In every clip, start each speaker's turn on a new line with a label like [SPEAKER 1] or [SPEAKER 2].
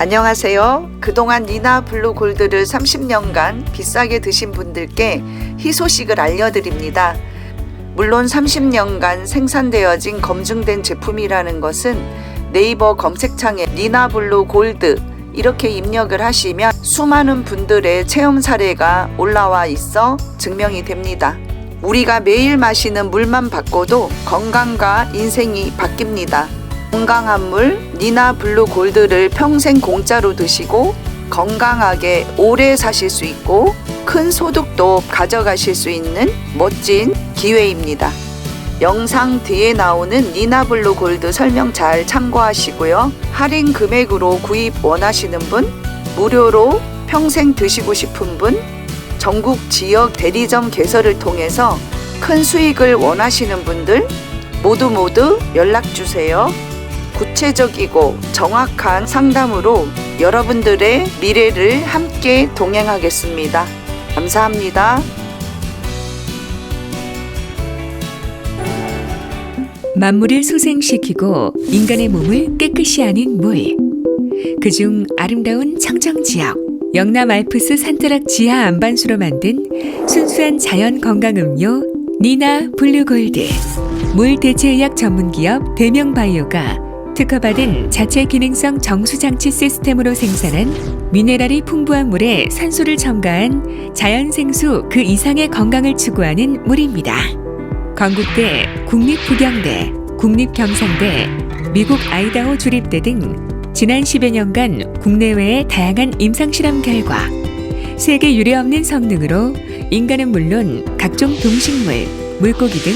[SPEAKER 1] 안녕하세요. 그동안 니나 블루 골드를 30년간 비싸게 드신 분들께 희소식을 알려드립니다. 물론 30년간 생산되어진 검증된 제품이라는 것은 네이버 검색창에 니나 블루 골드 이렇게 입력을 하시면 수많은 분들의 체험 사례가 올라와 있어 증명이 됩니다. 우리가 매일 마시는 물만 바꿔도 건강과 인생이 바뀝니다. 건강한 물 니나 블루 골드를 평생 공짜로 드시고 건강하게 오래 사실 수 있고 큰 소득도 가져가실 수 있는 멋진 기회입니다. 영상 뒤에 나오는 니나 블루 골드 설명 잘 참고하시고요. 할인 금액으로 구입 원하시는 분, 무료로 평생 드시고 싶은 분, 전국 지역 대리점 개설을 통해서 큰 수익을 원하시는 분들 모두 모두 연락 주세요. 구체적이고 정확한 상담으로 여러분들의 미래를 함께 동행하겠습니다. 감사합니다.
[SPEAKER 2] 만물을 소생시키고 인간의 몸을 깨끗이 하는 물. 그중 아름다운 청정지역 영남 알프스 산트락 지하 안반수로 만든 순수한 자연 건강 음료 니나 블루골드. 물 대체의학 전문기업 대명바이오가 특허받은 자체 기능성 정수장치 시스템으로 생산한 미네랄이 풍부한 물에 산소를 첨가한 자연생수 그 이상의 건강을 추구하는 물입니다. 건국대, 국립부경대, 국립경상대, 미국 아이다호 주립대 등 지난 10여 년간 국내외의 다양한 임상실험 결과 세계 유례없는 성능으로 인간은 물론 각종 동식물, 물고기 등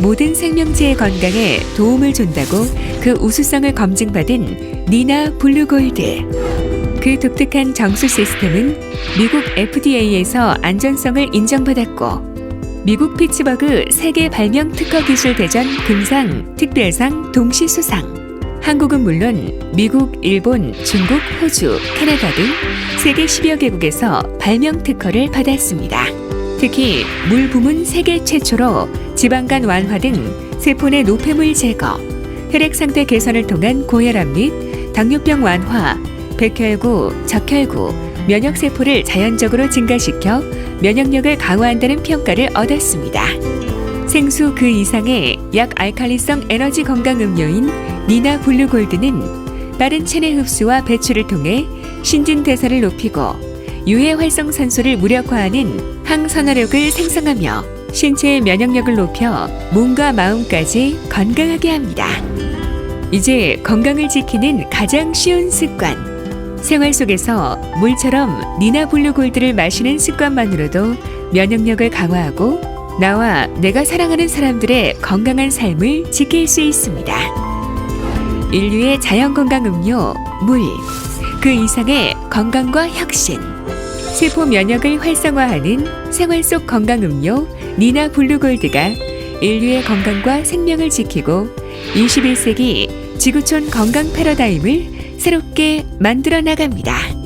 [SPEAKER 2] 모든 생명체의 건강에 도움을 준다고 그 우수성을 검증받은 니나 블루골드. 그 독특한 정수 시스템은 미국 FDA에서 안전성을 인정받았고 미국 피츠버그 세계 발명 특허 기술 대전 금상 특별상 동시 수상. 한국은 물론 미국, 일본, 중국, 호주, 캐나다 등 세계 10여 개국에서 발명 특허를 받았습니다. 특히 물 부문 세계 최초로 지방간 완화 등 세포 내 노폐물 제거, 혈액 상태 개선을 통한 고혈압 및 당뇨병 완화, 백혈구, 적혈구, 면역 세포를 자연적으로 증가시켜 면역력을 강화한다는 평가를 얻었습니다. 생수 그 이상의 약 알칼리성 에너지 건강 음료인 니나 블루골드는 빠른 체내 흡수와 배출을 통해 신진 대사를 높이고 유해 활성 산소를 무력화하는 항산화력을 생성하며 신체의 면역력을 높여 몸과 마음까지 건강하게 합니다. 이제 건강을 지키는 가장 쉬운 습관. 생활 속에서 물처럼 니나 블루 골드를 마시는 습관만으로도 면역력을 강화하고 나와 내가 사랑하는 사람들의 건강한 삶을 지킬 수 있습니다. 인류의 자연 건강 음료 물. 그 이상의 건강과 혁신. 세포 면역을 활성화하는 생활 속 건강 음료 니나 블루골드가 인류의 건강과 생명을 지키고 21세기 지구촌 건강 패러다임을 새롭게 만들어 나갑니다.